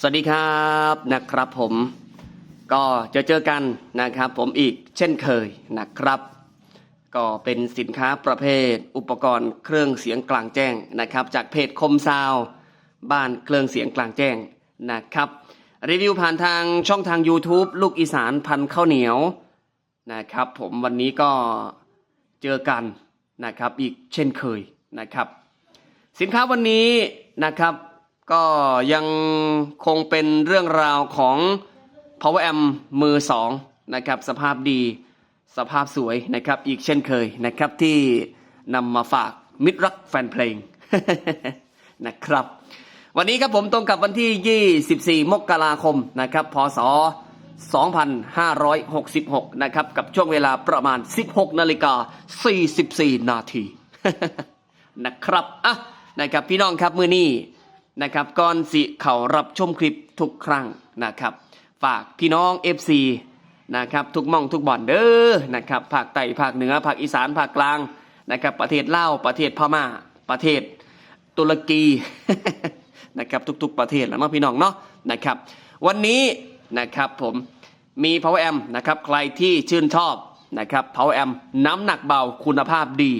สวัสดีครับนะครับผมก็จอเจอกันนะครับผมอีกเช่นเคยนะครับ ก็เป็นสินค้าประเภท อุปกรณ์เครื่องเสียงกลางแจ้งนะครับ จากเพจคมซาวบ้านเครื่องเสียงกลางแจ้งนะครับรีวิวผ่านทางช่องทาง YouTube ลูกอีสานพันข้าวเหนียวนะครับผมวันนี้ก็เจอกันนะครับอีกเช่นเคยนะครับ สินค้าวันนี้นะครับ ก็ยังคงเป็นเรื่องราวของ Power Amp มือสองนะครับสภาพดีสภาพสวยนะครับอีกเช่นเคยนะครับที่นำมาฝากมิตรรักแฟนเพลงนะครับ วันนี้ครับผมตรงกับวันที่ 24 มกราคมนะครับพศ 2566 นะครับกับช่วงเวลาประมาณ 16 นาฬิกา 44 นาทีนะครับอะนะครับพี่น้องครับมือนี้ นะครับก่อนสิเขารับชมคลิปทุกครั้งนะครับ ฝากพี่น้อง FC นะครับทุกหมองทุกบ่อนเด้อนะครับภาคใต้ภาคเหนือภาคอีสานภาคกลางนะครับประเทศลาวประเทศพม่าประเทศตุรกีนะครับทุก ๆ ประเทศแล้วเนาะพี่น้องเนาะนะครับ วันนี้นะครับผมมี Power Amp นะครับใครที่ชื่นชอบนะครับ Power Amp น้ำหนักเบาคุณภาพดี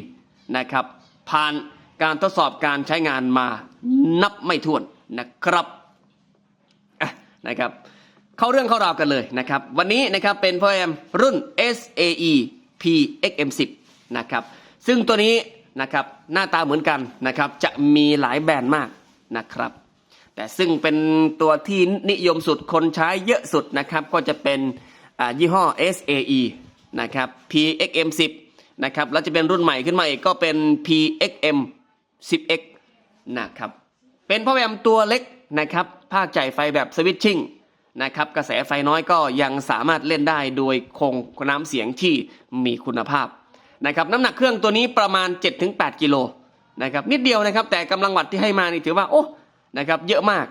นะครับผ่าน การทดสอบการใช้งานมานับไม่ถ้วนนะครับะนะครับ เข้าเรื่องเข้าราวกันเลยนะครับ วันนี้นะครับเป็น Power Amp รุ่น SAE PXM10 นะครับ ซึ่งตัวนี้นะครับหน้าตาเหมือนกันนะครับจะมีหลายแบรนด์มากนะครับ แต่ซึ่งเป็นตัวที่นิยมสุดคนใช้เยอะสุดนะครับ ก็จะเป็นยี่ห้อ SAE นะครับ PXM10 นะครับแล้วจะเป็นรุ่นใหม่ขึ้นมาอีกก็เป็น PXM 10X นะครับเป็นพ่อแวมตัวเล็กนะครับภาคจ่ายไฟแบบสวิตชิ่งนะครับกระแสไฟน้อยก็ยังสามารถเล่นได้โดยคงน้ำเสียงที่มีคุณภาพนะครับน้ำหนักเครื่องตัวนี้ประมาณ 7-8 กิโลนะครับนิดเดียวนะครับแต่กำลังวัตที่ให้มานี่ถือว่าโอ้นะครับเยอะมาก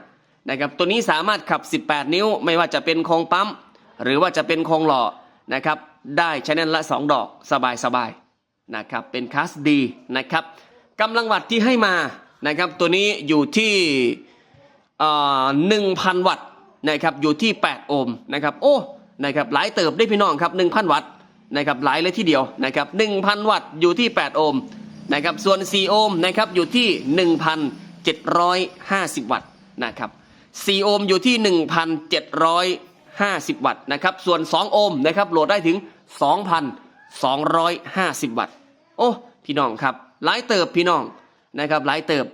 นะครับตัวนี้สามารถขับ 18 นิ้วไม่ว่าจะเป็นคงปั๊ม หรือว่าจะเป็นคงหล่อนะครับได้ชแนลละ 2 ดอกสบายๆนะครับเป็นคลาสดีนะครับ กำลังวัตต์ที่ให้มานะครับตัวนี้อยู่ที่หนึ่งพันวัตต์นะครับอยู่ที่ 8 โอห์มนะครับโอ้นะครับหลายเติบได้พี่น้องครับ 1,000 วัตต์นะครับหลายเลยทีเดียวนะครับ1,000 วัตต์อยู่ที่ 8 โอห์มนะครับส่วน 4 โอห์มนะครับอยู่ที่ 1,750 วัตต์นะครับ 4 โอห์มอยู่ที่ 1,750 วัตต์นะครับส่วน 2 โอห์มนะครับโหลดได้ถึง 2,250 วัตต์โอ้พี่น้องครับ หลายเติบพี่น้องนะครับหลายเติบ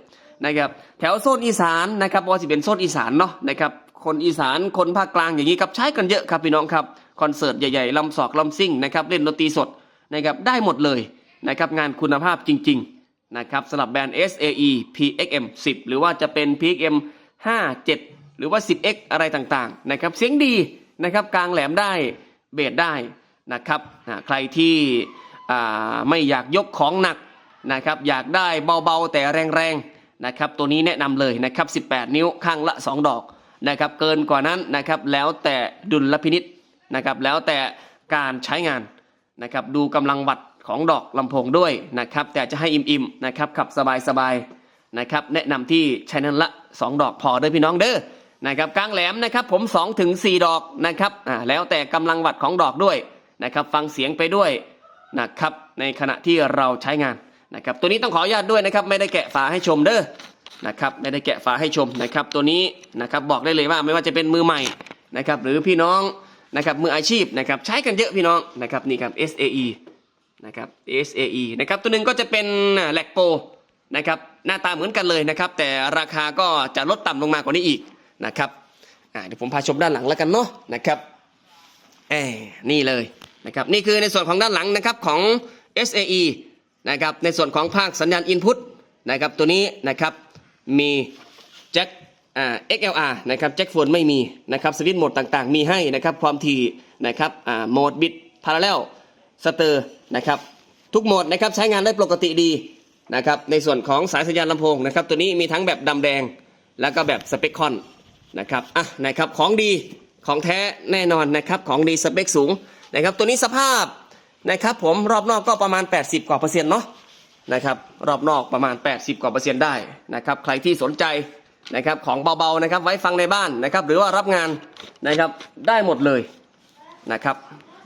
นะครับแถวโซนอีสานนะครับว่าจะเป็นโซนอีสานเนาะนะครับคนอีสานคนภาคกลางอย่างนี้ครับใช้กันเยอะครับพี่น้องครับคอนเสิร์ตใหญ่ๆลำศอกลำซิ่งนะครับเล่นดนตรีสดนะครับได้หมดเลยนะครับงานคุณภาพจริงๆนะครับสำหรับแบรนด์ SAE PXM 10 หรือว่าจะเป็น PXM 57 หรือว่า 10X อะไรต่างๆนะครับเสียงดีนะครับกลางแหลมได้เบสได้นะครับใครที่ไม่อยากยกของหนัก นะครับอยากได้เบาๆแต่แรงๆนะครับตัวนี้แนะนำเลยนะครับ 18 นิ้วข้างละ 2 ดอกนะครับเกินกว่านั้นนะครับแล้วแต่ดุลพินิษนะครับแล้วแต่การใช้งานนะครับดูกำลังวัตของดอกลำโพงด้วยนะครับแต่จะให้อิ่มๆนะครับขับสบายๆนะครับแนะนำที่ใช้นั้นละ 2 ดอกพอเด้อพี่น้องเด้อนะครับกลางแหลมนะครับผม2ถึง4ดอกนะครับอ่าแล้วแต่กำลังวัตของดอกด้วยนะครับฟังเสียงไปด้วยนะครับในขณะที่เราใช้งาน นะครับตัวนี้ต้องขออนุญาตด้วยนะครับไม่ได้แกะฝาให้ชมเด้อนะครับไม่ได้แกะฝาให้ชมนะครับ ตัวนี้นะครับบอกได้เลยว่าไม่ว่าจะเป็นมือใหม่นะครับหรือพี่น้องนะครับมืออาชีพนะครับใช้กันเยอะพี่น้องนะครับนี่ครับ SAE นะครับ SAE นะครับตัวหนึ่งก็จะเป็นแลกโปนะครับหน้าตาเหมือนกันเลยนะครับ แต่ราคาก็จะลดต่ำลงมากว่านี้อีกนะครับเดี๋ยวผมพาชมด้านหลังแล้วกันเนาะนะครับเอ้นี่เลยนะครับนี่คือในส่วนของด้านหลังนะครับของ SAE นะครับในส่วนของภาคสัญญาณ Input นะครับตัวนี้นะครับมีแจ็คอ่า XLR นะครับแจ็คโฟนไม่มีนะครับสวิตช์โหมดต่างๆ มีให้นะครับความถี่นะครับอ่าโหมดบิตพาราเรลสเตอร์นะครับทุกโหมดนะครับใช้งานได้ปกติดีนะครับในส่วนของสายสัญญาณลำโพงนะครับตัวนี้มีทั้งแบบดำแดงแล้วก็แบบสเปคคอนนะครับอะนะครับของดีของแท้แน่นอนนะครับของดีสเปคสูงนะครับตัวนี้สภาพ นะครับผมรอบนอกก็ประมาณ 80 กว่าเปอร์เซ็นต์เนาะนะครับรอบนอกประมาณ 80 กว่าเปอร์เซ็นต์ได้นะครับใครที่สนใจนะครับของเบาๆนะครับไว้ฟังในบ้านนะครับหรือว่ารับงานนะครับได้หมดเลยนะครับ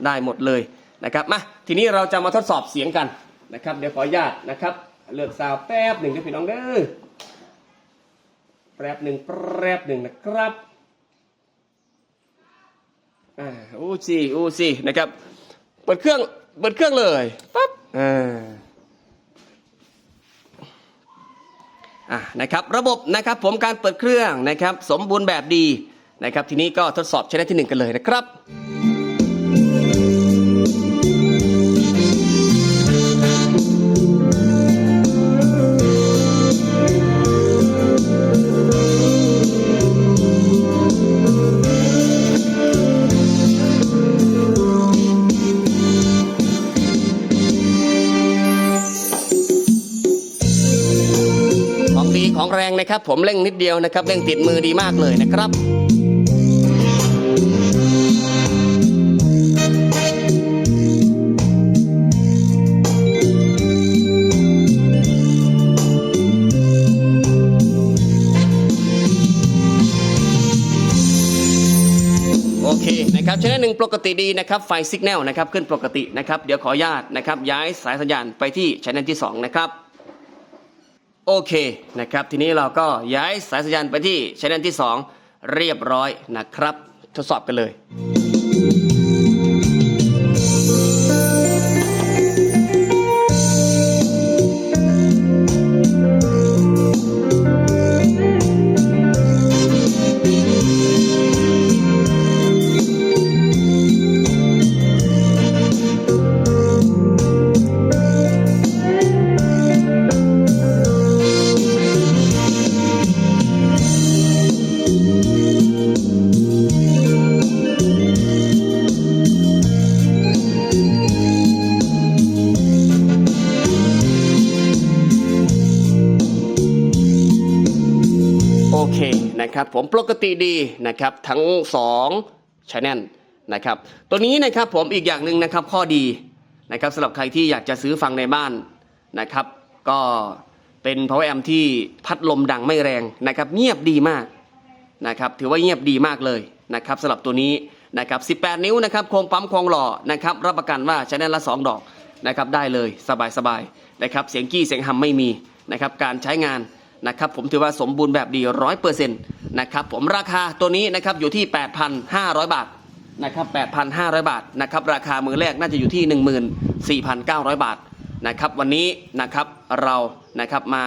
ได้หมดเลยนะครับมาทีนี้เราจะมาทดสอบเสียงกันนะครับเดี๋ยวขออนุญาตนะครับเลือกซาวแป๊บหนึ่งนะพี่น้องเด้อแป๊บหนึ่งแป๊บหนึ่งนะครับอ่าอู้ซี่อู้ซี่นะครับเปิดเครื่อง เปิดเครื่องเลยปั๊บอ่าอะนะครับระบบนะครับผมการเปิดเครื่องนะครับสมบูรณ์แบบดีนะครับทีนี้ก็ทดสอบใช้ได้ที่หนึ่งกันเลยนะครับ ของแรงนะครับ ผมเร่งนิดเดียวนะครับเร่งติดมือดีมากเลยนะครับโอเคนะครับชแนลหนึ่งปกติดีนะครับไฟสัญญาณนะครับขึ้นปกตินะครับเดี๋ยวขออนุญาตนะครับย้ายสายสัญญาณไปที่ชแนลที่สองนะครับ โอเคนะครับ ทีนี้เราก็ย้ายสายสัญญาณไปที่ชั้นที่ 2 เรียบร้อยนะครับ ทดสอบกันเลย นะครับผมปกติดีนะครับทั้ง2 channel นะครับตัวนี้นะครับผมอีกอย่างหนึ่งนะครับข้อดีนะครับสำหรับใครที่อยากจะซื้อฟังในบ้านนะครับ ก็เป็น power amp ที่พัดลมดังไม่แรงนะครับเงียบดีมากนะครับถือว่าเงียบดีมากเลยนะครับสำหรับตัวนี้นะครับ18 นิ้วนะครับโครงปั๊มโครงหล่อนะครับรับประกันว่าชแนลละ 2 ดอกนะครับได้เลยสบายๆนะครับเสียงกี้เสียงฮัมไม่มีนะครับการใช้งาน นะครับผมถือว่าสมบูรณ์แบบดีร้อยเปอร์เซ็นต์นะครับผมราคาตัวนี้นะครับอยู่ที่ 8,500 บาทนะครับ8,500 บาทนะครับราคามือแรกน่าจะอยู่ที่ 14,900 บาทนะครับวันนี้นะครับเรานะครับมา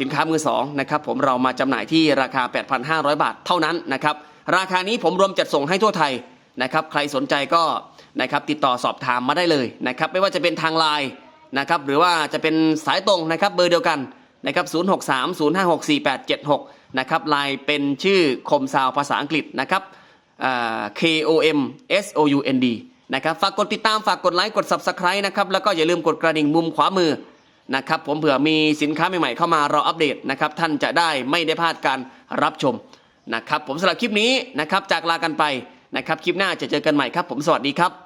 สินค้ามือสองนะครับผมเรามาจำหน่ายที่ราคา 8,500 บาทเท่านั้นนะครับราคานี้ผมรวมจัดส่งให้ทั่วไทยนะครับใครสนใจก็นะครับติดต่อสอบถามมาได้เลยนะครับไม่ว่าจะเป็นทางไลน์นะครับหรือว่าจะเป็นสายตรงนะครับเบอร์เดียวกัน นะครับ0630564876นะครับลน์เป็นชื่อคมซาวภาษาอังกฤษนะครับ K O M S O U N D นะครับฝากกดติดตามฝากกดไลค์กด Subscribe นะครับแล้วก็อย่าลืมกดกระดิ่งมุมขวามือนะครับผมเผื่อมีสินค้าใหม่ๆเข้ามาเราอัปเดตนะครับท่านจะได้ไม่ได้พลาดการรับชมนะครับผมสำหรับคลิปนี้นะครับจากลากันไปนะครับคลิปหน้าจะเจอกันใหม่ครับ ผมสวัสดีครับ